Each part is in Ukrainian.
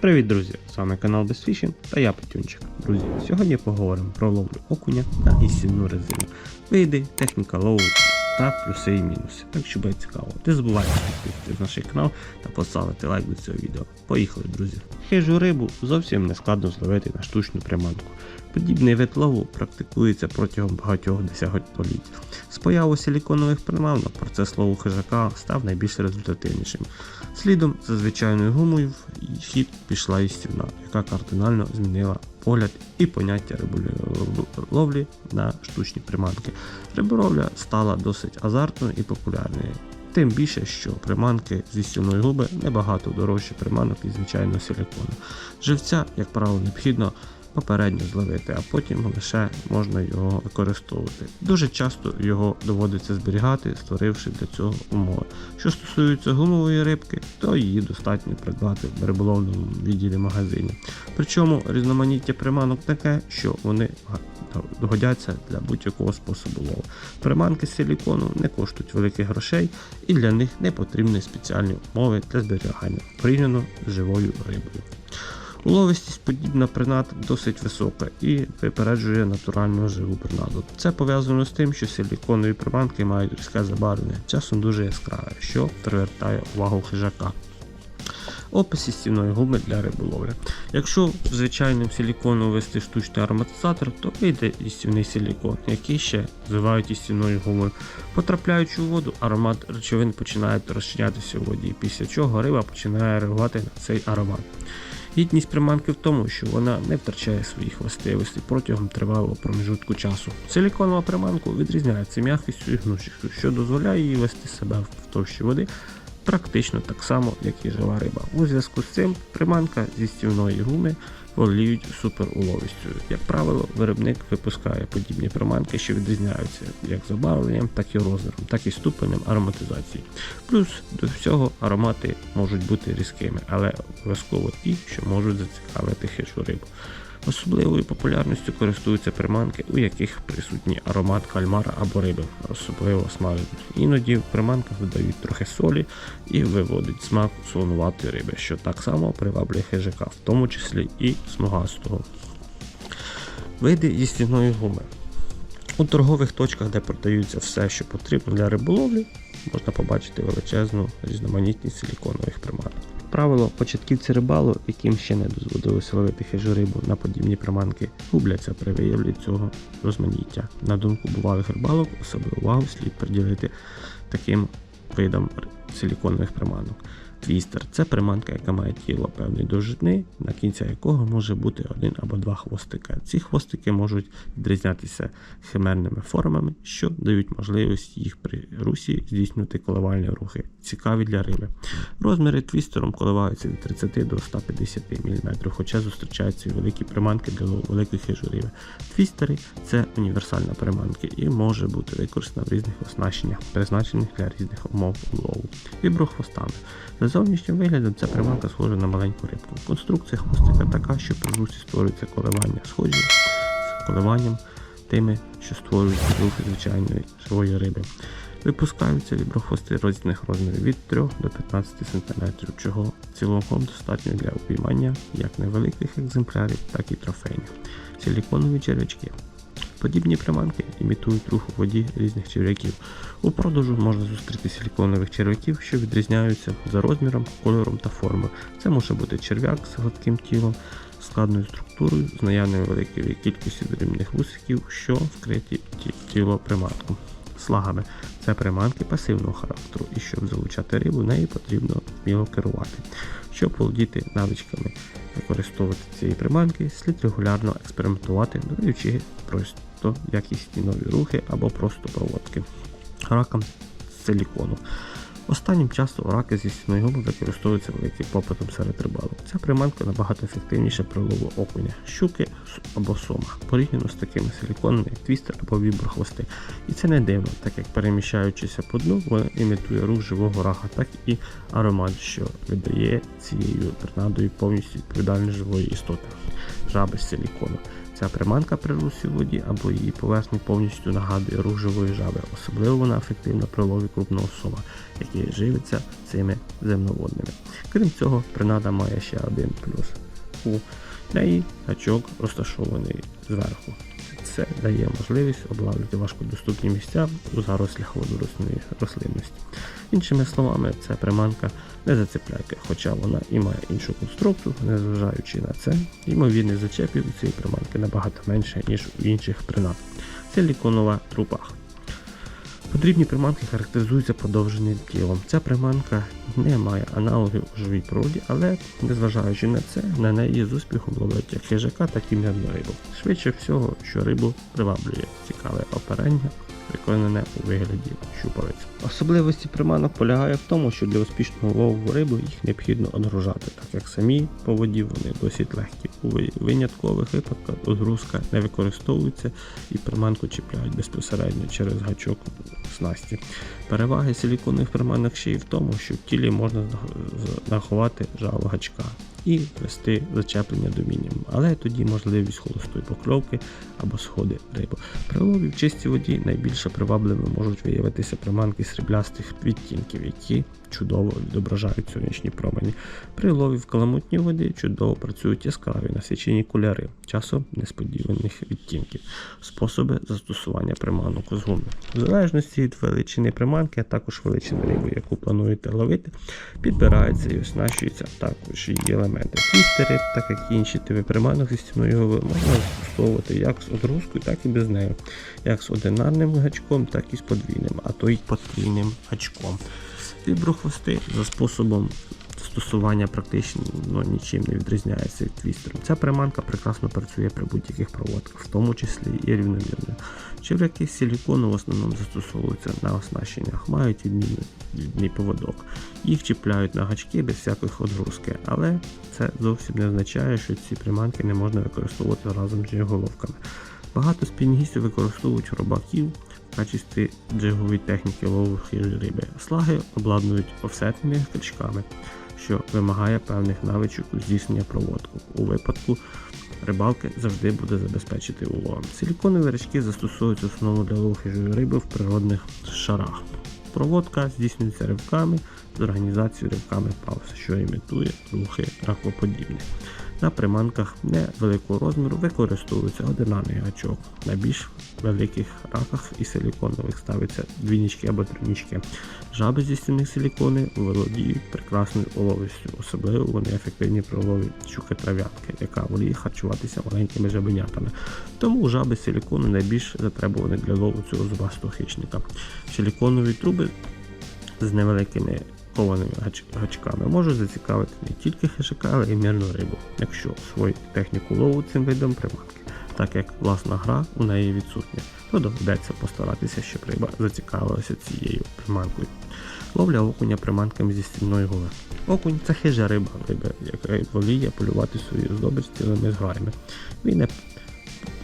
Привіт, друзі! З вами канал Безфішін та я Петюнчик. Друзі, сьогодні поговоримо про ловлю окуня на істинну резину. Види, техніка лову та плюси і мінуси. Так що буде цікаво. Не забувайте підписатися на наш канал та поставити лайк до цього відео. Поїхали, друзі! Хижу рибу зовсім не складно зловити на штучну приманку. Подібний вид лову практикується протягом багатьох десятиліть. З появою силіконових приманок процес лову хижака став найбільш результативнішим. Слідом за звичайною гумою в хід пішла істівна, яка кардинально змінила погляд і поняття риболовлі на штучні приманки. Риболовля стала досить азартною і популярною. Тим більше, що приманки зі стільної губи набагато дорожчі приманок із звичайного силікону. Живця, як правило, необхідно попередньо зловити, а потім лише можна його використовувати. Дуже часто його доводиться зберігати, створивши для цього умови. Що стосується гумової рибки, то її достатньо придбати в риболовному відділі магазинів. Причому різноманіття приманок таке, що вони годяться для будь-якого способу лову. Приманки з силікону не коштують великих грошей і для них не потрібні спеціальні умови для зберігання, порівняно з живою рибою. Уловистість подібна принад досить висока і випереджує натуральну живу принаду. Це пов'язано з тим, що силіконові приманки мають різке забарвлення, часом дуже яскраве, що привертає увагу хижака. Опис істівної губи для риболовлі. Якщо звичайним силікону ввести штучний ароматизатор, то вийде істівний силікон, який ще називають істівною гумою. Потрапляючи у воду, аромат речовин починає розчинятися у воді, після чого риба починає реагувати на цей аромат. Гідність приманки в тому, що вона не втрачає своїх властивостей протягом тривалого проміжутку часу. Силіконова приманка відрізняється м'якістю і гнучкістю, що дозволяє їй вести себе в товщі води практично так само, як і жива риба. У зв'язку з цим приманка зі стівної гуми воліють суперуловістю. Як правило, виробник випускає подібні приманки, що відрізняються як забарвленням, так і розміром, так і ступенем ароматизації. Плюс до всього аромати можуть бути різкими, але обов'язково ті, що можуть зацікавити хижу рибу. Особливою популярністю користуються приманки, у яких присутній аромат кальмара або риби, особливо смажені. Іноді в приманках додають трохи солі і виводить смак солонуватої риби, що так само приваблює хижака, в тому числі і смугастого. Види їстівної гуми. У торгових точках, де продаються все, що потрібно для риболовлі, можна побачити величезну різноманітність силіконових приманок. Правило, початківці рибалу, яким ще не дозволилося ловити хижу рибу на подібні приманки, губляться при виявлі цього розманіття. На думку бувалих рибалок, особливу увагу слід приділити таким видам силіконових приманок. Твістер це приманка, яка має тіло певної довжини, на кінця якого може бути один або два хвостика. Ці хвостики можуть відрізнятися химерними формами, що дають можливість їх при русі здійснювати коливальні рухи, цікаві для риби. Розміри твістером коливаються від 30 до 150 мм, хоча зустрічаються великі приманки для великих хижурів. Твістери це універсальна приманка і може бути використана в різних оснащеннях, призначених для різних умов лову. Віброхвостами. Зовнішнім виглядом ця приманка схожа на маленьку рибку. Конструкція хвостика така, що при русі створюється коливання, схожі з коливанням тими, що створюють рухи звичайної живої риби. Випускаються віброхвости різних розмірів від 3 до 15 см, чого цілком достатньо для упіймання як невеликих екземплярів, так і трофейних. Силіконові черв'ячки. Подібні приманки імітують рух у воді різних черв'яків. У продажу можна зустріти силіконових черв'яків, що відрізняються за розміром, кольором та формою. Це може бути черв'як з гладким тілом, складною структурою, з наявною великою кількістю дрібних вусиків, що вкриті тіло приманку. Слагами це приманки пасивного характеру, і щоб залучати рибу, нею потрібно вміло керувати. Щоб володіти навичками використовувати ці приманки, слід регулярно експериментувати, додаючи просто якісні нові рухи або просто проводки. Раком силікону. Останнім часом раки зі стіною губи використовуються великим попитом серед рибалок. Ця приманка набагато ефективніша при лову окуня, щуки або сома, порівняно з такими силіконами, як твістер або віброхвости. І це не дивно, так як переміщаючися по дну, вона імітує рух живого рака, так і аромат, що видає цією принадою повністю відповідальність живої істоти. Жаби з силікону. Ця приманка при русі воді або її поверхні повністю нагадує рух живої жаби. Особливо вона ефективна при лові крупного сома, який живиться цими земноводними. Крім цього, принада має ще один плюс. У неї гачок розташований зверху. Це дає можливість облавлювати важкодоступні місця у зарослях водоросної рослинності. Іншими словами, ця приманка не зацепляйка, хоча вона і має іншу конструкцію, незважаючи на це, ймовірність зачепів у цієї приманки набагато менше, ніж у інших принад. Силіконова трупах. Подрібні приманки характеризуються подовженим тілом. Ця приманка не має аналогів у живій природі, але незважаючи на це, на неї з успіхом ловлять як хижака, так і м'яну рибу. Швидше всього, що рибу приваблює цікаве оперення, виконане у вигляді щупалець. Особливості приманок полягає в тому, що для успішного лову риби їх необхідно одгружати, так як самі по воді вони досить легкі. У виняткових випадках одгрузка не використовується і приманку чіпляють безпосередньо через гачок снасті. Переваги силіконових приманок ще й в тому, що в тілі можна заховати жало гачка і вести зачеплення до мінімуму, але тоді можливість холостої покльовки або сходи риби. При лові в чистій воді найбільше привабливими можуть виявитися приманки сріблястих відтінків, які чудово відображають сонячні промені. При лові в каламутній воді чудово працюють яскраві насичені кольори, часом несподіваних відтінків, способи застосування приманок з гуми. В залежності від величини приманки, а також величини риби, яку плануєте ловити, підбираються і оснащуються також її елементи. Твістери, так як і інші типи приманок зі стіною голови, можна застосовувати як з одрузкою, так і без неї, як з одинарним гачком, так і з подвійним, а то й потрійним гачком. Віброхвости за способом застосування практично ну, нічим не відрізняється від твістеру. Ця приманка прекрасно працює при будь-яких проводках, в тому числі і рівномірно. Черв'яки з силікону в основному застосовуються на оснащеннях, мають відмінний, поводок. Їх чіпляють на гачки без всяких одгрузки, але це зовсім не означає, що ці приманки не можна використовувати разом з головками. Багато спінгістів використовують робаків в качестві джигової техніки лову хижої риби. Слаги обладнують офсетними крючками, що вимагає певних навичок у здійснення проводку. У випадку рибалки завжди буде забезпечити уловом. Силіконові рачки застосовуються в основному для лову хижої риби в природних шарах. Проводка здійснюється ривками з організацією ривками пауз, що імітує рухи ракоподібних. На приманках невеликого розміру використовується одинарний гачок. На більш великих раках і силіконових ставиться двійнички або тринічки. Жаби зі стіни силікони володіють прекрасною уловістю, особливо вони ефективні при лові щуки трав'ятки, яка воліє харчуватися маленькими жабенятами. Тому жаби силікону найбільш затребувані для лову цього зубастого хищника. Силіконові труби з невеликими кованими гачками можуть зацікавити не тільки хижака, але й мирну рибу, якщо свою техніку лову цим видом приманки. Так як власна гра у неї відсутня, то доведеться постаратися, щоб риба зацікавилася цією приманкою. Ловля окуня приманками зі стільної голи. Окунь це хижа риба, риба, яка воліє полювати свою здобич цілими зграями. Він не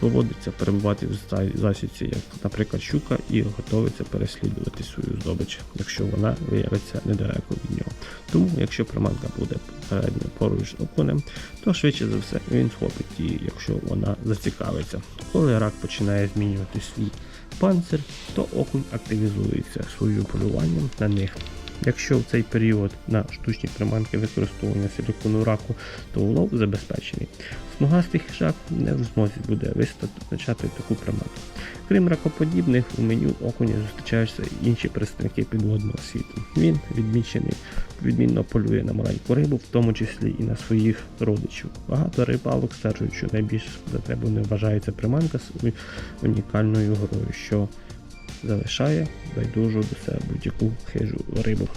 поводиться перебувати в за- засідці, як, наприклад, щука, і готовиться переслідувати свою здобич, якщо вона виявиться недалеко від нього. Тому, якщо приманка буде передньо поруч з окунем, то швидше за все він схопить її, якщо вона зацікавиться. Коли рак починає змінювати свій панцир, то окунь активізується своїм полюванням на них. Якщо в цей період на штучні приманки використовування силікону раку, то улов забезпечений. Смугастий хижак не в змозі буде вистачати таку приманку. Крім ракоподібних, у меню окуня зустрічаються інші представники підводного світу. Він відмічений, відмінно полює на маленьку рибу, в тому числі і на своїх родичів. Багато рибалок стверджують, що найбільш затребуваною вважається приманка з унікальною грою, що залишає байдужу до себе будь-яку хижу рибу.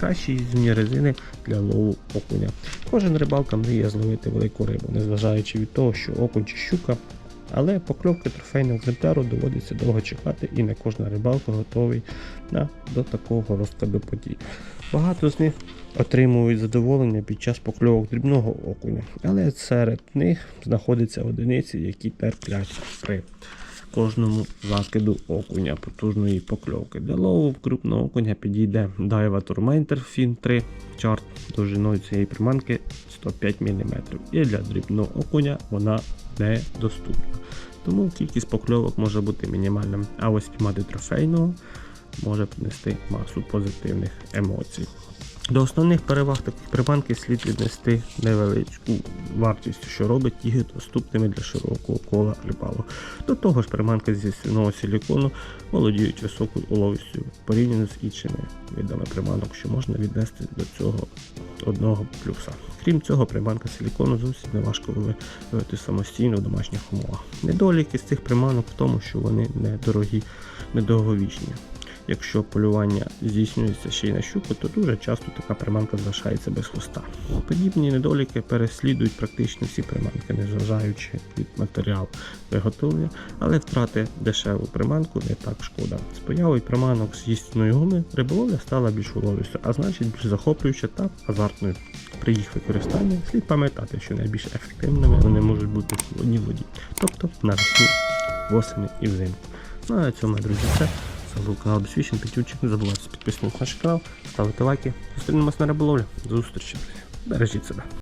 Кращі зімні резини для лову окуня. Кожен рибалка мріє зловити велику рибу, незважаючи від того, що окунь чи щука. Але покльовки трофейного екземпляру доводиться довго чекати, і не кожна рибалка готовий на, до такого розкладу подій. Багато з них отримують задоволення під час покльовок дрібного окуня, але серед них знаходяться одиниці, які терплять при кожному закиду окуня потужної покльовки. Для лову крупного окуня підійде Daiwa Tormentor Fin 3 Chart довжиною цієї приманки 105 мм. І для дрібного окуня вона недоступна. Тому кількість покльовок може бути мінімальним, а ось піймати трофейного може принести масу позитивних емоцій. До основних переваг таких приманки слід віднести невеличку вартість, що робить їх доступними для широкого кола рибалок. До того ж, приманки зі свиного силікону володіють високою уловістю порівняно з іншими видами приманок, що можна віднести до цього одного плюса. Крім цього, приманка силікону зовсім не важко виловити самостійно в домашніх умовах. Недоліки з цих приманок в тому, що вони недорогі, недовговічні. Якщо полювання здійснюється ще й на щуку, то дуже часто така приманка залишається без хвоста. Подібні недоліки переслідують практично всі приманки, незважаючи від матеріалу виготовлення, але втрати дешеву приманку не так шкода. З появою приманок з їстівної гуми риболовля стала більш уловістю, а значить більш захоплююча та азартною. При їх використанні слід пам'ятати, що найбільш ефективними вони можуть бути в холодній воді, тобто навесні, восени і взимку. Ну а на цьому, друзі, все. Це канал Безфішін, Петючик. Не забувайте підписуватися на наш канал, ставити лайки. Зустрінемось на риболовлі. До зустрічі, друзі. Бережіть себе.